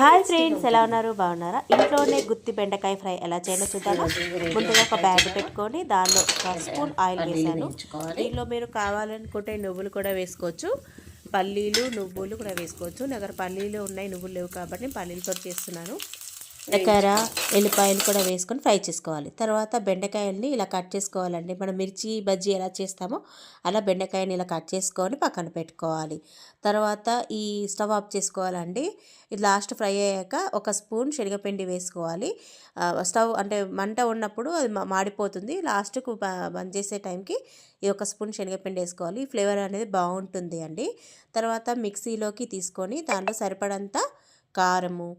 Hi friends ఎలా ఉన్నారు? బాగున్నారా? ఇంట్లోనే గుత్తి బెండకాయ ఫ్రై ఎలా చేయాలో చూద్దామా? ముందుగా ఒక బ్యాగ్ పెట్టుకొని దానిలో ఒక స్పూన్ ఆయిల్ వేసాను దీనిలో మీరు కావాలనుకుంటే నువ్వులు కూడా వేసుకోవచ్చు. పల్లీలు నువ్వులు కూడా వేసుకోవచ్చు. నా దగ్గర పల్లీలు ఉన్నాయి నువ్వులు లేవు కాబట్టి పల్లీలతో చేస్తున్నాను. ఎక్కర ఎల్లిపాయలు కూడా వేసుకొని ఫ్రై చేసుకోవాలి. తర్వాత బెండకాయల్ని ఇలా కట్ చేసుకోవాలండి. మనం మిర్చి బజ్జీ ఎలా చేస్తామో అలా బెండకాయని ఇలా కట్ చేసుకొని పక్కన పెట్టుకోవాలి. తర్వాత ఈ స్టవ్ ఆఫ్ చేసుకోవాలండి. ఇది లాస్ట్ ఫ్రై అయ్యాక ఒక స్పూన్ శనగపిండి వేసుకోవాలి. స్టవ్ అంటే మంట ఉన్నప్పుడు అది మా- మాడిపోతుంది. లాస్ట్కు బంద్ చేసే టైంకి ఈ ఒక స్పూన్ శనగపిండి వేసుకోవాలి. ఈ ఫ్లేవర్ అనేది బాగుంటుంది అండి. తర్వాత మిక్సీలోకి తీసుకొని దాంట్లో సరిపడంత కారము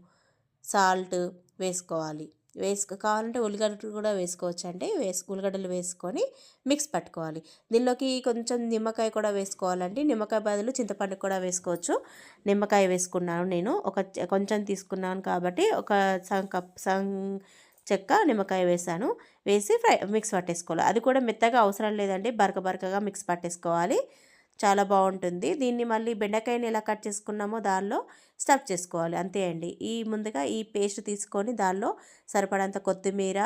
సాల్ట్ వేసుకోవాలి. వేసుకో కావాలంటే ఉల్లిగడ్డలు కూడా వేసుకోవచ్చు అండి. వేసు ఉల్లిగడ్డలు వేసుకొని మిక్స్ పట్టుకోవాలి. దీనిలోకి కొంచెం నిమ్మకాయ కూడా వేసుకోవాలండి. నిమ్మకాయ బదులు చింతపండు కూడా వేసుకోవచ్చు. నిమ్మకాయ వేసుకున్నాను నేను. ఒక కొంచెం తీసుకున్నాను కాబట్టి ఒక సగం కప్ సగం చెక్క నిమ్మకాయ వేసాను. వేసి ఫ్రై మిక్స్ పట్టేసుకోవాలి. అది కూడా మెత్తగా అవసరం లేదండి. బరక బరకగా మిక్స్ పట్టేసుకోవాలి. చాలా బాగుంటుంది. దీన్ని మళ్ళీ బెండకాయని ఎలా కట్ చేసుకున్నామో దానిలో స్టఫ్ చేసుకోవాలి. అంతే అండి. ఈ ముందుగా ఈ పేస్ట్ తీసుకొని దానిలో సరిపడంత కొత్తిమీర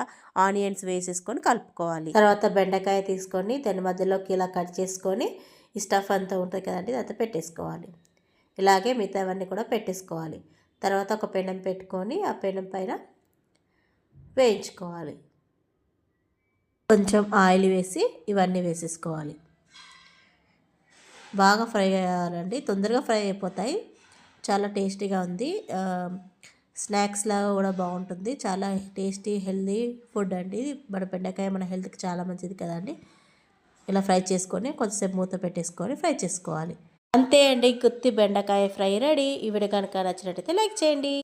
ఆనియన్స్ వేసేసుకొని కలుపుకోవాలి. తర్వాత బెండకాయ తీసుకొని దాని మధ్యలోకి ఇలా కట్ చేసుకొని ఈ స్టఫ్ అంతా ఉంటుంది కదండి అదంతా పెట్టేసుకోవాలి. ఇలాగే మిగతావన్నీ కూడా పెట్టేసుకోవాలి. తర్వాత ఒక పెనం పెట్టుకొని ఆ పెనం పైన వేయించుకోవాలి. కొంచెం ఆయిల్ వేసి ఇవన్నీ వేసేసుకోవాలి. బాగా ఫ్రై అయ్యాలండి తొందరగా ఫ్రై అయిపోతాయి. చాలా టేస్టీగా ఉంది. స్నాక్స్ లాగా కూడా బాగుంటుంది. చాలా టేస్టీ హెల్దీ ఫుడ్ అండి. మన బెండకాయ మన హెల్త్కి చాలా మంచిది కదండి ఇలా ఫ్రై చేసుకొని కొంచెంసేపు మూత పెట్టేసుకొని ఫ్రై చేసుకోవాలి. అంతే అండి. గుత్తి బెండకాయ ఫ్రై రెడీ. ఈ వీడియో కనుక నచ్చినట్టయితే లైక్ చేయండి.